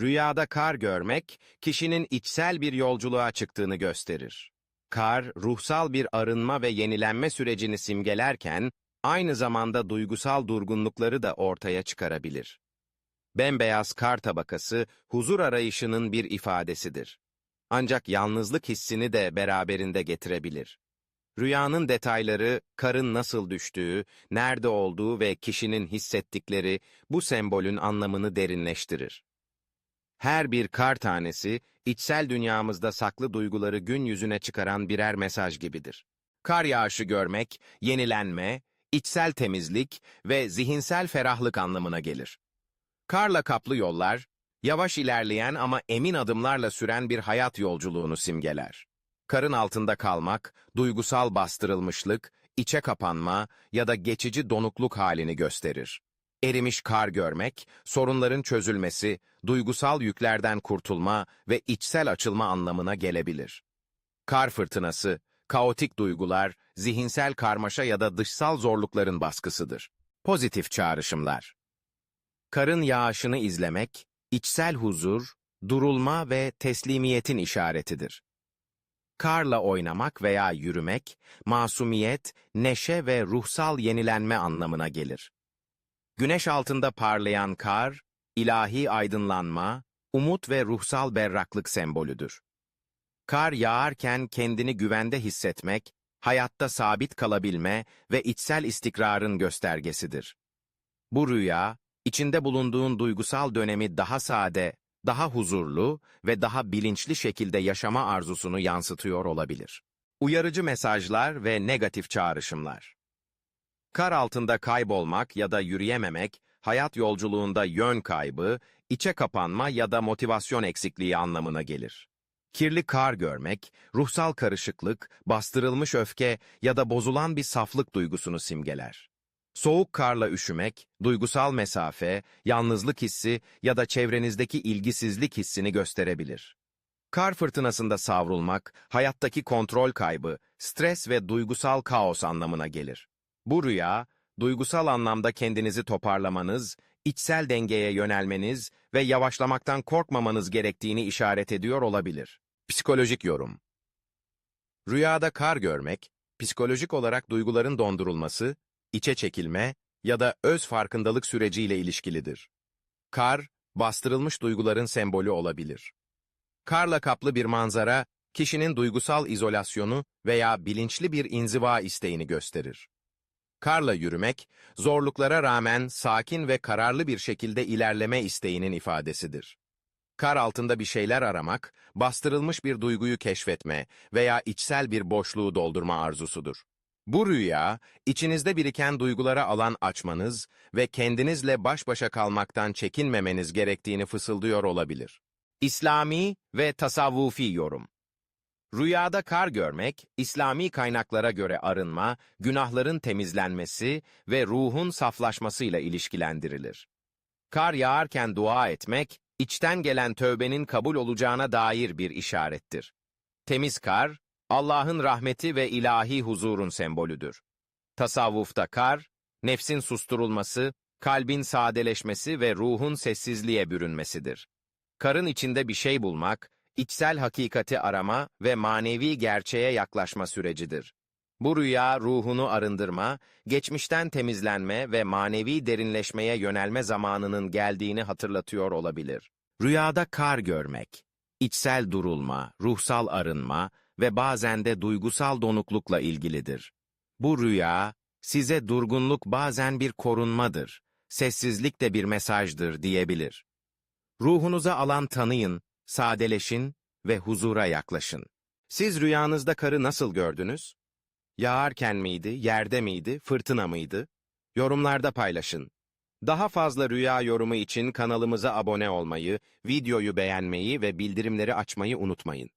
Rüyada kar görmek, kişinin içsel bir yolculuğa çıktığını gösterir. Kar, ruhsal bir arınma ve yenilenme sürecini simgelerken, aynı zamanda duygusal durgunlukları da ortaya çıkarabilir. Bembeyaz kar tabakası, huzur arayışının bir ifadesidir. Ancak yalnızlık hissini de beraberinde getirebilir. Rüyanın detayları, karın nasıl düştüğü, nerede olduğu ve kişinin hissettikleri bu sembolün anlamını derinleştirir. Her bir kar tanesi, içsel dünyamızda saklı duyguları gün yüzüne çıkaran birer mesaj gibidir. Kar yağışı görmek, yenilenme, içsel temizlik ve zihinsel ferahlık anlamına gelir. Karla kaplı yollar, yavaş ilerleyen ama emin adımlarla süren bir hayat yolculuğunu simgeler. Karın altında kalmak, duygusal bastırılmışlık, içe kapanma ya da geçici donukluk halini gösterir. Erimiş kar görmek, sorunların çözülmesi, duygusal yüklerden kurtulma ve içsel açılma anlamına gelebilir. Kar fırtınası, kaotik duygular, zihinsel karmaşa ya da dışsal zorlukların baskısıdır. Pozitif çağrışımlar. Karın yağışını izlemek, içsel huzur, durulma ve teslimiyetin işaretidir. Karla oynamak veya yürümek, masumiyet, neşe ve ruhsal yenilenme anlamına gelir. Güneş altında parlayan kar, ilahi aydınlanma, umut ve ruhsal berraklık sembolüdür. Kar yağarken kendini güvende hissetmek, hayatta sabit kalabilme ve içsel istikrarın göstergesidir. Bu rüya, içinde bulunduğun duygusal dönemi daha sade, daha huzurlu ve daha bilinçli şekilde yaşama arzusunu yansıtıyor olabilir. Uyarıcı mesajlar ve negatif çağrışımlar. Kar altında kaybolmak ya da yürüyememek, hayat yolculuğunda yön kaybı, içe kapanma ya da motivasyon eksikliği anlamına gelir. Kirli kar görmek, ruhsal karışıklık, bastırılmış öfke ya da bozulan bir saflık duygusunu simgeler. Soğuk karla üşümek, duygusal mesafe, yalnızlık hissi ya da çevrenizdeki ilgisizlik hissini gösterebilir. Kar fırtınasında savrulmak, hayattaki kontrol kaybı, stres ve duygusal kaos anlamına gelir. Bu rüya, duygusal anlamda kendinizi toparlamanız, içsel dengeye yönelmeniz ve yavaşlamaktan korkmamanız gerektiğini işaret ediyor olabilir. Psikolojik yorum Rüyada kar görmek, psikolojik olarak duyguların dondurulması, içe çekilme ya da öz farkındalık süreciyle ilişkilidir. Kar, bastırılmış duyguların sembolü olabilir. Karla kaplı bir manzara, kişinin duygusal izolasyonu veya bilinçli bir inziva isteğini gösterir. Karla yürümek, zorluklara rağmen sakin ve kararlı bir şekilde ilerleme isteğinin ifadesidir. Kar altında bir şeyler aramak, bastırılmış bir duyguyu keşfetme veya içsel bir boşluğu doldurma arzusudur. Bu rüya, içinizde biriken duygulara alan açmanız ve kendinizle baş başa kalmaktan çekinmemeniz gerektiğini fısıldıyor olabilir. İslami ve tasavvufi yorum Rüyada kar görmek, İslami kaynaklara göre arınma, günahların temizlenmesi ve ruhun saflaşmasıyla ilişkilendirilir. Kar yağarken dua etmek, içten gelen tövbenin kabul olacağına dair bir işarettir. Temiz kar, Allah'ın rahmeti ve ilahi huzurun sembolüdür. Tasavvufta kar, nefsin susturulması, kalbin sadeleşmesi ve ruhun sessizliğe bürünmesidir. Karın içinde bir şey bulmak, içsel hakikati arama ve manevi gerçeğe yaklaşma sürecidir. Bu rüya ruhunu arındırma, geçmişten temizlenme ve manevi derinleşmeye yönelme zamanının geldiğini hatırlatıyor olabilir. Rüyada kar görmek, içsel durulma, ruhsal arınma ve bazen de duygusal donuklukla ilgilidir. Bu rüya, size durgunluk bazen bir korunmadır, sessizlik de bir mesajdır diyebilir. Ruhunuza alan tanıyın, sadeleşin ve huzura yaklaşın. Siz rüyanızda karı nasıl gördünüz? Yağarken miydi, yerde miydi, fırtına mıydı? Yorumlarda paylaşın. Daha fazla rüya yorumu için kanalımıza abone olmayı, videoyu beğenmeyi ve bildirimleri açmayı unutmayın.